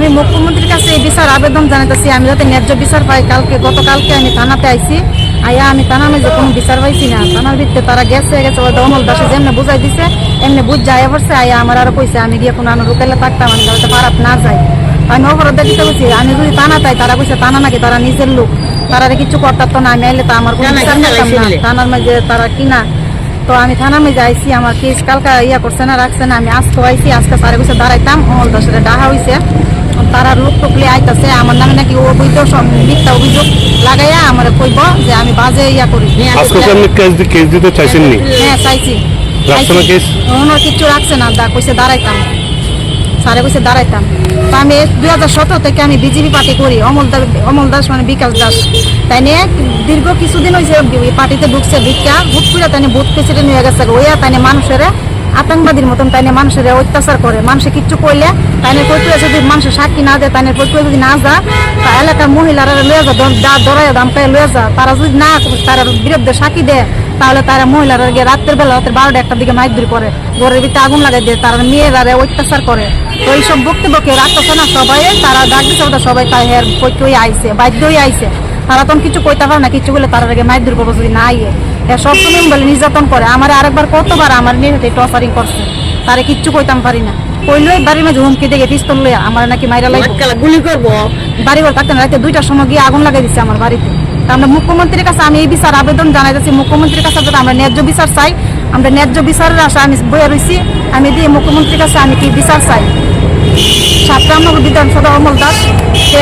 আমি মুখ্যমন্ত্রীর কাছে এই বিচার আবেদন জানাতেছি আমি যাতে ন্যায্য বিচার পাই কালকে গতকালকে আমি থানাতে আইছি। আয়া আমি থানা যে কোনো বিচার পাইছি না। থানার ভিত্তিতে তারা গেছে গেছে ওই অমল দাসে যেমনি বুঝাই দিছে এমনি বুঝ যায় পড়ছে আয়া আমার আরও কইছে আমি গিয়ে কোনো আনো রুকাইলে থাকতাম আমি যাতে পারাত না যাই। আমি অপরাধ দিতে বলছি আমি যদি টানা তাই তারা কইছে টানা নাকি তারা নিজের লোক। তারা কিছু করতাম তো না আমি আইলে তো আমার কোনো বিচার না। থানার মাঝে তারা কিনা। তো আমি থানা মাঝে আইছি আমার কেস কালকা ইয়া করছে না রাখছে না আমি আজকে আইছি আজকে সারে বসে দাঁড়াইতাম অমল দাসের ডাহা হইছে। তারা লোক টুকলি আইতাছে আমার নামে নাকি অবৈধ মিথ্যা অভিযোগ লাগাইয়া আমার কইব যে আমি বাজে ইয়া করি। আজকে আপনি কেস দি- কেস দিতে চাইছেননি হ্যাঁ চাইছি। রাখছে কেস? ওনার কিছু রাখছে না দা কইছে দাঁড়াইতাম। সারে কইছে দাঁড়াইতাম। তো আমি দুই হাজার সতেরো থেকে আমি বিজেপি পার্টি করি অমল দাস অমল দাস মানে বিকাশ দাস। তাই নিয়ে দীর্ঘ কিছুদিন হয়েছে ওই পার্টিতে ঢুকছে ভিক্ষা হুট করে তাই ভোট প্রেসিডেন্ট হয়ে গেছে ওইয়া তাই মানুষের আতঙ্কবাদীর মতন তাই নিয়ে মানুষের অত্যাচার করে। মানুষে কিচ্ছু করলে তাই নিয়ে প্রক্রিয়া যদি মানুষের সাক্ষী না দেয় তাই নিয়ে প্রক্রিয়া যদি না যা তা এলাকার মহিলারা লয়ে যা দরাই দামকায় লয়ে যা। তারা যদি না তারা বিরুদ্ধে সাক্ষী দেয়, তাহলে তারা মহিলারা গিয়ে রাত্রের বেলা রাতের বারোটা একটার দিকে মাইক দূর করে ঘরের ভিতরে আগুন লাগাই দেয় তারা মেয়েরা অত্যাচার করে। তো এইসব বক্তব্য কেউ রাখতেছে না সবাই। তারা ডাক দিচ্ছে সবাই তাই হের পক্ষেই আইছে বাধ্যই আইছে। তারা তখন কিছু কইতে পারে না কিছু বলে তারা আগে মাইক দূর করব যদি না হ্যাঁ সবসময় বলে নির্যাতন করে। আমার আরেকবার কতবার আমার নিয়ে টর্চারিং করছে। তারে কিচ্ছু কইতাম পারি না। কইলই বাড়ির মাঝে হুমকি দেখে পিস্তল লইয়া আমার নাকি মাইরা লাগবে গুলি করব? বাড়ি ঘর থাকতে না রাতে দুইটার সময় গিয়ে আগুন লাগাই দিচ্ছে আমার বাড়িতে। আমরা মুখ্যমন্ত্রীর কাছে আমি এই বিচার আবেদন মুখ্যমন্ত্রীর কাছে যাতে আমরা ন্যায্য বিচার চাই আমরা ন্যায্য বিচারের আশা আমি বয়ে রয়েছি আমি দিয়ে মুখ্যমন্ত্রীর কাছে আমি কি বিচার চাই? সাতরামনগর বিধানসভা অমল দাস, সে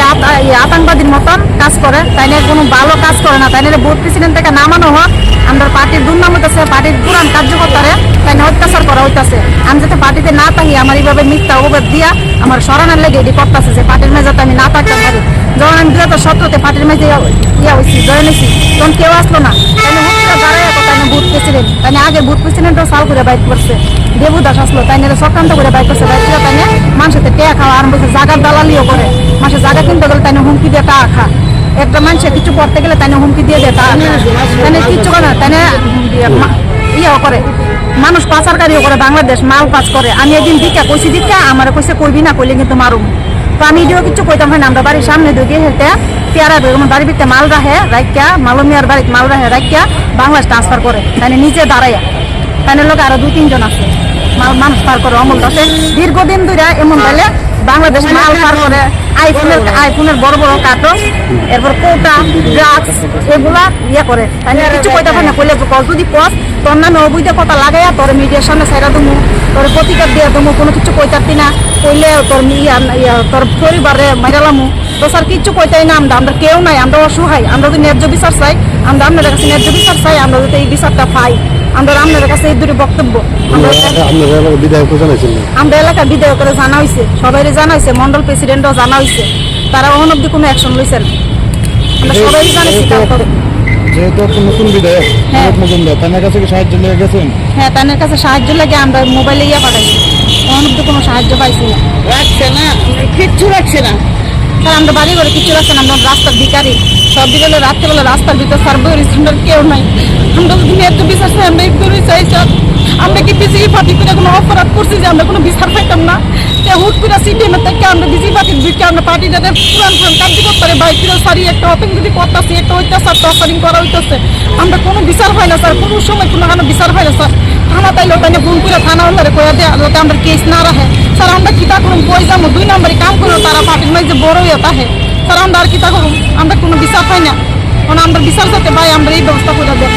আতঙ্কবাদীর মতন কাজ করে। তাই নিয়ে কোনো ভালো কাজ করে না। তাই নিয়ে ভোট প্রেসিডেন্ট থেকে নামানো হোক আমরা পার্টির দুর্নাম হইতেছে, পার্টির পুরান কার্যকর্তারে তাই নিয়ে অত্যাচার করা হইতাছে। আমি যাতে পার্টিতে না থাকি, আমার এইভাবে মিথ্যা অববাদ দিয়া আমার সরানোর লেগে এটি করতেছে যে পার্টির মেয়ে যাতে আমি না থাকতে পারি। যখন আমি দু হাজার সতেরোতে পার্টির মেয়ে ইয়া হয়েছি জয় নিয়েছি তখন কেউ আসলো না। তাই নিয়ে দাঁড়ায় ভোট প্রেসিডেন্ট। তাই আগে ভোট প্রেসিডেন্টও সাল করে বাইক করছে। দেবু দাস আসলো, তাই নিয়ে সক্রান্ত করে বাইক করছে? বাইক করে তাই নিয়ে মানুষের টেয়া খাওয়া আরম্ভ করছে জাগার দালালিও করে। মানুষের জাগা কিনতে গেলে তাই হুমকি দিয়ে টাকা খা। একটা মানুষের কিছু করতে গেলে তাই হুমকি দিয়ে দেয়। তাই কিচ্ছু করে না ইয়েও করে। মানুষ পাচারকারীও করে, বাংলাদেশ মাল পাচ করে। আমি একদিন দিকা কইছি দিকা আমার কইছে কইবি না, কইলে কিন্তু মারুম। তো আমি এটিও কিছু কইতাম হয় না। আমরা বাড়ির সামনে ঢুকে হেঁটে পেয়ারা বেগম বাড়ির ভিতরে মাল রাখে রাখিয়া মালমিয়ার বাড়িতে মাল রাখে রাখিয়া বাংলাদেশ ট্রান্সফার করে। তাই নিজে দাঁড়াইয়া। তাই লোক আরও দুই তিনজন আছে। মানুষ পার করে অমল দাসে দীর্ঘদিন ধরে এমন বলে বাংলাদেশ মাল পার করে আইফোনের আইফোনের বড় বড় কাটস এরপর কোটা ড্রাগস এগুলা ইয়ে করে। তাই নিয়ে কিছু কইতে পারে না কইলে কল যদি কস তোর নামে অবৈধ কথা লাগাইয়া তোর মিডিয়ার সামনে সাইরা দমু তোর প্রতিকার দিয়ে দমু কোনো কিছু কইতারতি না। কইলে তোর ইয়া ইয়া তোর পরিবারে মাইরালামু তো স্যার কিচ্ছু কইতাই না আমরা আমরা কেউ নাই আমরা অসহায় আমরা যদি ন্যায্য বিচার চাই আমরা আপনাদের কাছে ন্যায্য বিচার চাই আমরা যদি এই বিচারটা পাই। আমরা আপনাদের কাছে এই দুটি বক্তব্য। আমরা এলাকার বিধায়করা জানা হয়েছে সবাই জানা হয়েছে মন্ডল প্রেসিডেন্টও জানা হয়েছে তারা অহন অব্দি কোনো অ্যাকশন লইছেন আমরা সবাই জানাইছি যেহেতু আপনি নতুন বিধায়ক হ্যাঁ। মজুমদার তার কাছে সাহায্য নিয়ে গেছেন? হ্যাঁ তাদের কাছে সাহায্য লাগে আমরা মোবাইলে ইয়ে পাঠাইছি। অহন অব্দি কোনো সাহায্য পাইছি না। রাখছে না কিচ্ছু রাখছে না। স্যার, আমরা বাড়ি করে কিছু আছে না, আমরা রাস্তার ভিকারি সব বিকেলে রাত্রেবেলা রাস্তার ভিতরে বই আমরা কেউ নাই। আমরা যদি ন্যায্য বিচার চাই, আমরা একটু চাই আমরা কি বিজেপি পার্টি করে কোনো অপরাধ করছি যে আমরা কোনো বিচার পাইতাম না? কে হুট করে সিপিএমের থেকে আমরা বিজেপি পার্টির দিকে আমরা পার্টি যাদের পুরান পুরান কার্যকর্তারে বাইক করে সারি, একটা যদি করতেছি, একটা অত্যাচার টর্চারিং করা হইতেছে। আমরা কোনো বিচার পাই না, স্যার। কোনো সময় কোনো কোনো বিচার পাই না, স্যার। থানা তাইলে তাইলে ফোন করে থানা হলে কয়ে দেয় আমরা কেস না রাখে। স্যার, আমরা কিতা করুন কই যাব দুই নম্বরে কাম করুন বড় হয়ে তাহে স্যার আমরা আর কিতা করুন আমরা কোনো বিচার পাই না। আমরা বিচার যাতে পাই আমরা এই ব্যবস্থা করে দেব।